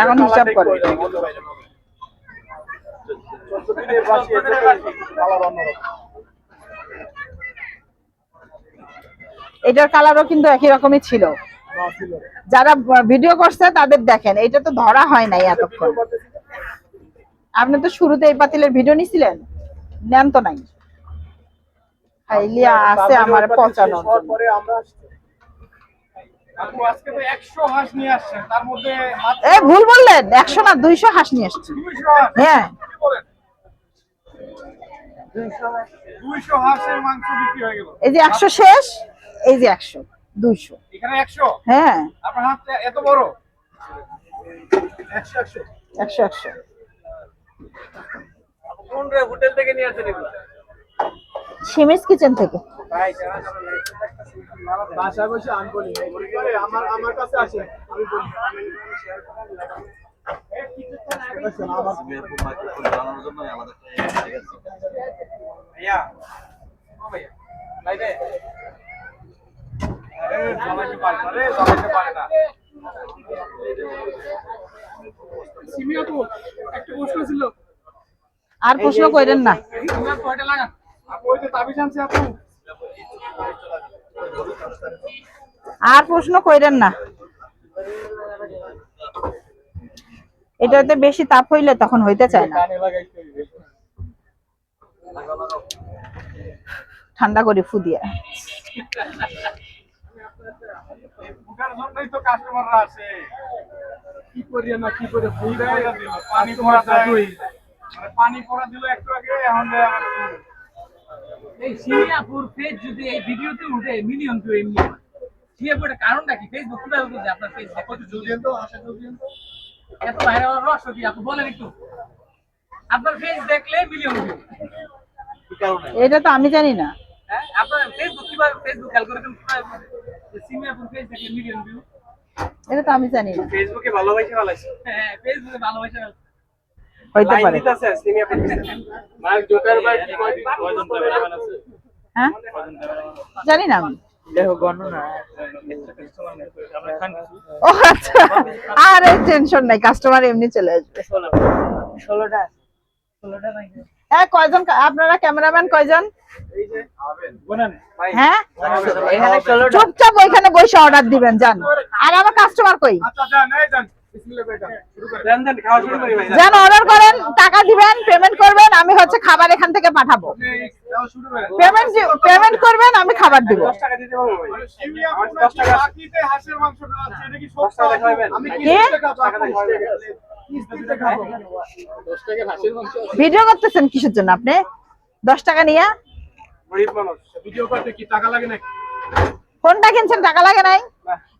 এখন হিসাব করে। এটার কালারও কিন্তু একই রকমই ছিল। যারা ভিডিও করছে তাদের দেখেন এটা তো ধরা হয় নাই এতক্ষণ। আপনি তো শুরুতে এই পাতিলের ভিডিও নিছিলেন? নেন তো নাই। খাইলিয়া আছে আমার পচানো পরে আমরা এ ভুল বললেন একশো না দুইশো হাঁস নিয়ে এসছি 200 হাঁস। হ্যাঁ। কি বলেন? 200 হাঁসের মাংস বিক্রি গেল। এই যে একশো শেষ এই যে একশো দুইশো। হ্যাঁ। আপনার হাত এত বড়? একশো একশো। একশো একশো। কোন হোটেল থেকে নিয়ে এগুলো? কিচেন থেকে। বাসা বসে আনবলি আমার আমার কাছে আসে আমি বলি। একটা প্রশ্ন ছিল। আর প্রশ্ন করেন না। সিমিয়া কয়টা লাগা আপু ওই যে তাবিজ আনছে আপু। আর প্রশ্ন করেন না। এটাতে বেশি তাপ হইলে তখন হইতে চায় না। ঠান্ডা করে ফু দিয়ে। পানি পড়া মানে পানি পড়া দিল একটু আগে এখন। এই সিঙ্গাপুর পেজ যদি এই ভিডিওতে উঠে মিলিয়ন তো এমনি। সিঙ্গাপুরের কারণটা কি? ফেসবুক কীভাবে বুঝে আপনার কত তো আসে জলদি তো এত বাইরে হওয়ার রহস্য কি? আপনি বলেন একটু। আপনার পেজ দেখলে মিলিয়ন ভিউ এটা তো আমি জানি না। হ্যাঁ আপনার ফেসবুক কীভাবে ফেসবুক অ্যালগরিদম কীভাবে সিঙ্গাপুর পেজ দেখলে মিলিয়ন ভিউ এটা তো আমি জানি না। ফেসবুকে ভালোবাসে ভালোবাসে হ্যাঁ ফেসবুকে ভালোবাসা হইতে পারে। হ্যাঁ? জানি না আমি। আচ্ছা টেনশন নাই কাস্টমার এমনি চলে আসবে। ষোলোটা হ্যাঁ কয়জন আপনারা ক্যামেরাম্যান কয়জন? এই যে বলেন ভাই হ্যাঁ? এখানে চুপচাপ ওইখানে বসে অর্ডার দিবেন যান আর আমার কাস্টমার কই? আচ্ছা যান অর্ডার করেন টাকা দিবেন পেমেন্ট করবেন আমি হচ্ছে খাবার এখান থেকে পাঠাবো। পেমেন্ট পেমেন্ট করবেন আমি খাবার দিব। 10 টাকা দিতে পারব ভাই। সিমিয়া 10 টাকা বাকিতে হাঁসের মাংসটা আছে এটা কি সস্তা আমি কে? কিস্তিতে খাব কিস্তিতে খাব। 10 টাকা হাঁসের মাংস ভিডিও করতেছেন কিসের জন্য আপনি? দশ টাকা নিয়ে? গরিব মানুষ। ভিডিও করতে কি টাকা লাগে নাকি? ফোনটা কিনছেন টাকা লাগে নাই?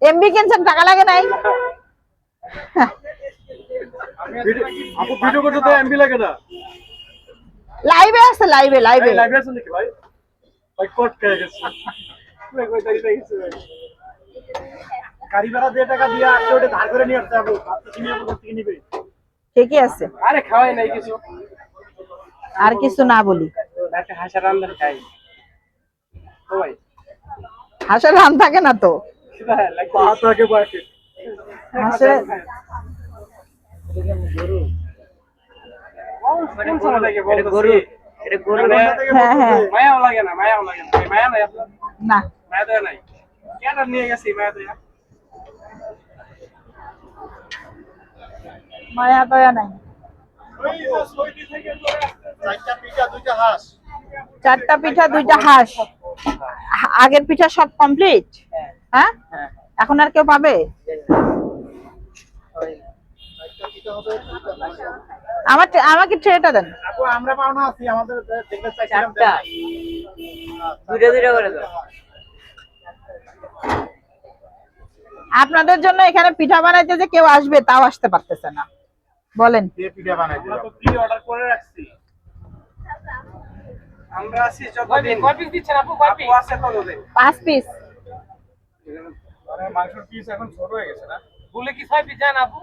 এমবি কিনছেন টাকা লাগে নাই? আপু ভিডিও করতে তো এমবি লাগে না। লাইভে আছে লাইভে লাইভে লাইভ আছে নাকি ভাই? ভাই কোট খেয়ে গেছে। দিয়ে টাকা দিয়ে ওটা ধার করে নিয়ে আপনি থেকে নিবে। ঠিকই আছে। আরে খাওয়াই নাই কিছু। আর কিছু না বলি। একটা হাঁসের খাই। রান থাকে না তো। বয়সে গরু এটা গরু হ্যাঁ হ্যাঁ মায়াও লাগে না মায়াও লাগে না। মায়া নাই আপনার? না। মায়া দেয় নাই? কেন নিয়ে গেছি মায়া দেয়? মায়া দয়া নাই। চারটা পিঠা দুইটা হাঁস। চারটা পিঠা দুইটা হাঁস। আ- আগের পিঠা সব কমপ্লিট হ্যাঁ। এখন আর কেউ পাবে? আমার আমাকে ট্রেটা দেন। আপু আমরা পাওনা আছি আমাদের দেখতে চাইছিলাম চারটা। দুইটা দুইটা করে দাও। আপনাদের জন্য এখানে পিঠা বানাইতে যে কেউ আসবে তাও আসতে পারতেছে না। বলেন। পিঠা বানাই আমরা তো প্রি অর্ডার করে রাখছি। আমরা আছি যতদিন। কয় পিস দিচ্ছেন আপু কয় পিস আছে ততদিন। পাঁচ পিস মানে মাংসের পিস এখন ছোট হয়ে গেছে না? বলে কি ছয় পিস যান আপু?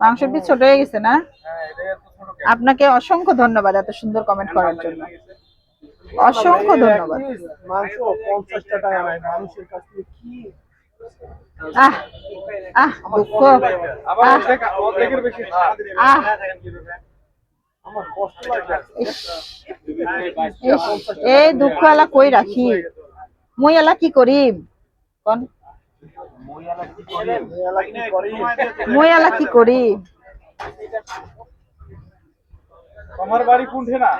মাংসের পিস ছোট হয়ে গেছে না? হ্যাঁ এটা এত ছোট কেন? আপনাকে অসংখ্য ধন্যবাদ এত সুন্দর কমেন্ট করার জন্য। অসংখ্য ধন্যবাদ। মাংস পঞ্চাশটা টাকা নাই মানুষের কাছ থেকে কি? আহ আহ দুঃখ। আবার অর্ধেকের বেশি আহ আমার কষ্ট লাগে এই দুঃখ আলা কই রাখি? মই এলা কি করিম? কোন মই এলা কি করি? তোমার বাড়ি কোনঠে না?